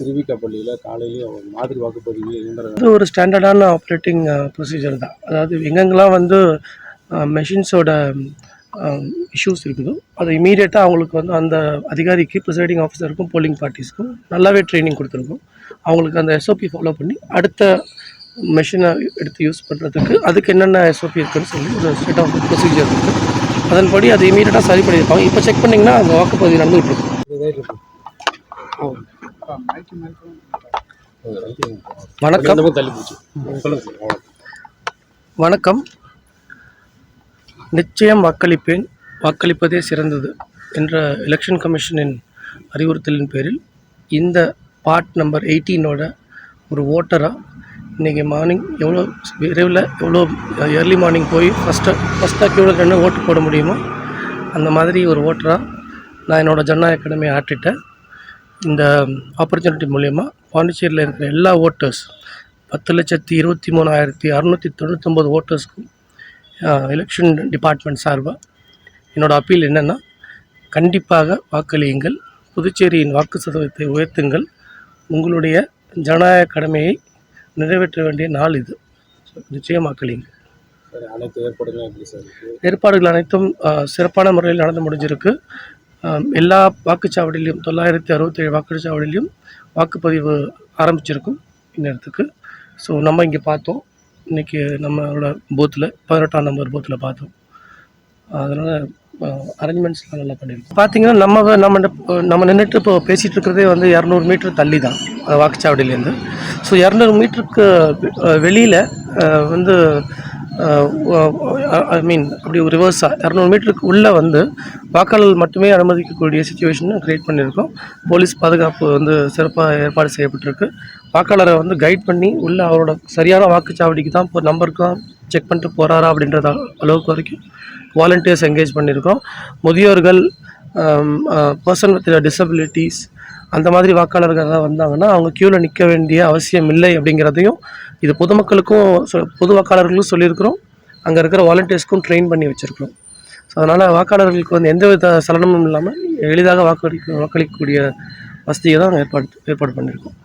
திருவிக்காப்பள்ளியில் காலையிலேயே மாதிரி வாக்குப்பதிவு இயந்திரம் ஒரு ஸ்டாண்டர்டான ஆப்ரேட்டிங் ப்ரொசீஜர் தான். அதாவது எங்கெங்கெல்லாம் வந்து மெஷின்ஸோட இஷ்யூஸ் இருக்குதோ அதை இமீடியட்டாக அவங்களுக்கு வந்து அந்த அதிகாரிக்கு ப்ரிசைடிங் ஆஃபீஸருக்கும் போலிங் பார்ட்டிஸ்க்கும் நல்லாவே ட்ரைனிங் கொடுத்துருக்கோம். அவங்களுக்கு அந்த எஸ்ஓபி ஃபாலோ பண்ணி அடுத்த மெஷினை எடுத்து யூஸ் பண்ணுறதுக்கு அதுக்கு என்னென்ன எஸ்ஓபி இருக்குன்னு சொல்லி ஒரு செட் ஆஃப் ப்ரொசீஜர் இருக்குது அதன்படி அதை இமீடியட்டாக சரி பண்ணியிருப்பாங்க. இப்போ செக் பண்ணிங்கன்னா அங்கே வாக்குப்பதிவு நடந்துகிட்டு இருக்கு. வணக்கம். வணக்கம். நிச்சயம் வாக்களிப்பேன். வாக்களிப்பதே சிறந்தது என்ற எலெக்ஷன் கமிஷனின் அறிவுறுத்தலின் பேரில் இந்த பார்ட் நம்பர் எயிட்டீனோட ஒரு ஓட்டராக இன்றைக்கி மார்னிங் எவ்வளோ விரைவில் எவ்வளோ ஏர்லி மார்னிங் போய் ஃபஸ்ட்டு ஃபஸ்ட்டாக எவ்வளோ என்ன ஓட்டு போட முடியுமோ அந்த மாதிரி ஒரு ஓட்டராக நான் என்னோடய ஜனநாயக அகாடமியை ஆற்றிட்டேன். இந்த ஆப்பர்ச்சுனிட்டி மூலயமா பாண்டிச்சேரியில் இருக்கிற எல்லா ஓட்டர்ஸ் பத்து லட்சத்தி இருபத்தி மூணாயிரத்தி அறநூற்றி தொண்ணூத்தொம்பது ஓட்டர்ஸ்க்கும் எலெக்ஷன் டிபார்ட்மெண்ட் சார்பாக என்னோட அப்பீல் என்னென்னா கண்டிப்பாக வாக்களியுங்கள். புதுச்சேரியின் வாக்கு சதவீதத்தை உயர்த்துங்கள். உங்களுடைய ஜனநாயக கடமையை நிறைவேற்ற வேண்டிய நாள் இது. ஸோ நிச்சயம் வாக்களியுங்கள். சரி அனைத்து ஏற்பாடுகளும் ஏற்பாடுகள் அனைத்தும் சிறப்பான முறையில் நடந்து முடிஞ்சிருக்கு. எல்லா வாக்குச்சாவடியிலையும் தொள்ளாயிரத்தி அறுபத்தேழு வாக்குச்சாவடியிலையும் வாக்குப்பதிவு ஆரம்பிச்சிருக்கும் இந்நேரத்துக்கு ஸோ நம்ம இங்கே பார்த்தோம். இன்றைக்கி நம்மளோட பூத்தில் பதினெட்டாம் நம்பர் பூத்தில் பார்த்தோம். அதனால் அரேஞ்ச்மெண்ட்ஸ்லாம் நல்லா பண்ணியிருக்கோம் பார்த்தீங்கன்னா நம்ம நம்ம நம்ம நின்றுட்டு இப்போ பேசிகிட்டு இருக்கிறதே வந்து இரநூறு மீட்டர் தள்ளி தான் வாக்குச்சாவடியிலேருந்து. ஸோ இரநூறு மீட்டருக்கு வெளியில் வந்து ஐ மீன் அப்படி ஒரு ரிவர்ஸாக இரநூறு மீட்டருக்கு உள்ளே வந்து வாக்காளர்கள் மட்டுமே அனுமதிக்கக்கூடிய சுச்சுவேஷனை க்ரியேட் பண்ணியிருக்கோம். போலீஸ் பாதுகாப்பு வந்து சிறப்பாக ஏற்பாடு செய்யப்பட்டிருக்கு. வாக்காளரை வந்து கைட் பண்ணி உள்ளே அவரோட சரியான வாக்குச்சாவடிக்கு தான் இப்போ நம்பருக்கு தான் செக் பண்ணிட்டு போகிறாரா அப்படின்றத அளவுக்கு வரைக்கும் வாலண்டியர்ஸ் என்கேஜ் பண்ணியிருக்கோம். முதியோர்கள் பர்சன் வித் டிசபிலிட்டிஸ் அந்த மாதிரி வாக்காளர்கள் எல்லாம் வந்தாங்கன்னா அவங்க க்யூவில் நிற்க வேண்டிய அவசியம் இல்லை அப்படிங்கிறதையும் இது பொதுமக்களுக்கும் சொ- பொது வாக்காளர்களுக்கும் சொல்லியிருக்கிறோம். அங்கே இருக்கிற வாலண்டியர்ஸ்க்கும் ட்ரெயின் பண்ணி வச்சுருக்கிறோம். ஸோ அதனால் வாக்காளர்களுக்கு வந்து எந்தவித சலனமும் இல்லாமல் எளிதாக வாக்களிக்க வாக்களிக்கக்கூடிய வசதியை தான் ஏற்பாடு ஏற்பாடு பண்ணியிருக்கோம்.